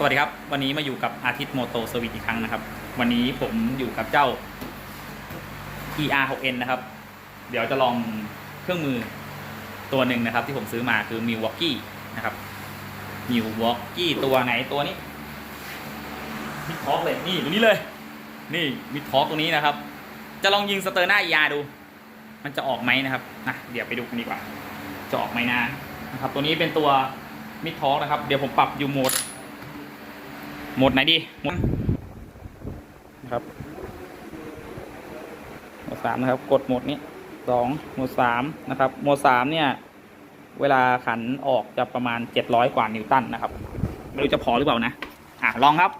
สวัสดีครับ วันนี้มาอยู่กับอาทิตย์โมโตสวิตอีกครั้งนะครับ วันนี้ผมอยู่กับเจ้า ER 6N นะครับ เดี๋ยวจะลองเครื่องมือตัวหนึ่งนะครับ ที่ผมซื้อมาคือ Milwaukee นะครับ Milwaukee ตัวไหนตัวนี้มิดท็อกเลยนี่ตัวนี้เลย นี่มิดท็อกตัวนี้นะครับ จะลองยิงสเตอร์หน้า ER ดู มันจะออกไหมนะครับนะเดี๋ยวไปดูกันดีกว่า จะออกไหมนะนะครับ ตัวนี้เป็นตัวมิดท็อกนะครับ เดี๋ยวผมปรับอยู่โหมด หมดไหนดีโหมดนะครับโหมดสามนะครับ กดโหมดนี้สองโหมดสามนะครับโหมดสามเนี่ย เวลาขันออกจะประมาณเจ็ดร้อยกว่านิวตันนะครับ ไม่รู้จะพอหรือเปล่านะ อะ ลองครับ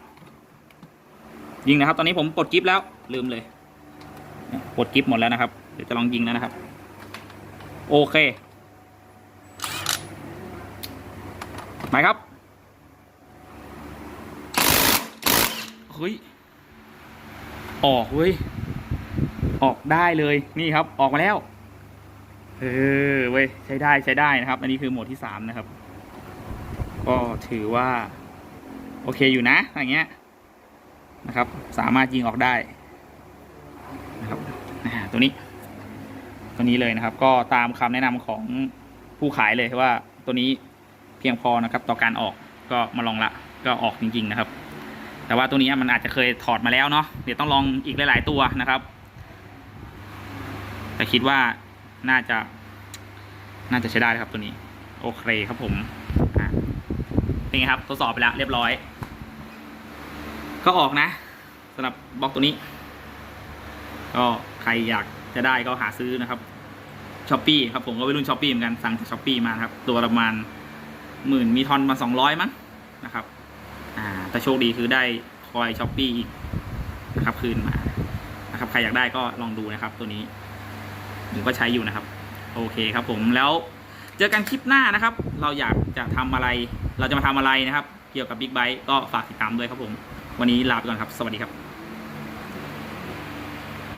ยิงนะครับ ตอนนี้ผมปลดกิฟต์แล้ว ลืมเลยเนี่ยปลดกิฟต์หมดแล้วนะครับ เดี๋ยวจะลองยิงแล้วนะครับ โอเค ไปครับ เฮ้ย ออกเว้ย ออกได้เลยนี่ครับ ออกมาแล้ว เออเว้ยใช้ได้ใช้ได้นะครับ อันนี้คือโหมดที่สามนะครับ ก็ถือว่า โอเคอยู่นะอย่างเงี้ยนะครับ สามารถยิงออกได้นะครับตัวนี้ ตัวนี้เลยนะครับ ก็ตามคำแนะนำของผู้ขายเลยว่าตัวนี้เพียงพอนะครับ ต่อการออกก็มาลองละ ก็ออกจริง ๆ นะครับ แต่ว่าตัวนี้มันอาจจะเคยถอดมาแล้วเนาะเดี๋ยวต้องลองอีกหลาย ๆ ตัวนะครับ แต่คิดว่าน่าจะ น่าจะใช้ได้ครับตัวนี้ โอเคครับผมเป็นไงครับทดสอบไปแล้วเรียบร้อย ก็ออกนะสำหรับบล็อกตัวนี้ ก็ใครอยากจะได้ก็หาซื้อนะครับช้อปปี้ครับผมก็ไปรุ่นช้อปปี้เหมือนกันสั่งจากช้อปปี้มาครับ ตัวละประมาณหมื่นมีทอนมาสองร้อยมั้งนะครับ อ่าแต่โชคดีคือได้คอยช้อปปี้อีกนะครับคืนมานะครับใครอยากได้ก็ลองดูนะครับ ตัวนี้ผมก็ใช้อยู่นะครับ โอเคครับผมแล้วเจอกันคลิปหน้านะครับ เราอยากจะทำอะไร เราจะมาทำอะไรนะครับ เกี่ยวกับบิ๊กไบ e ก็ฝากติดตามด้วยครับผม วันนี้ลาไปก่อนครับ สวัสดีครับ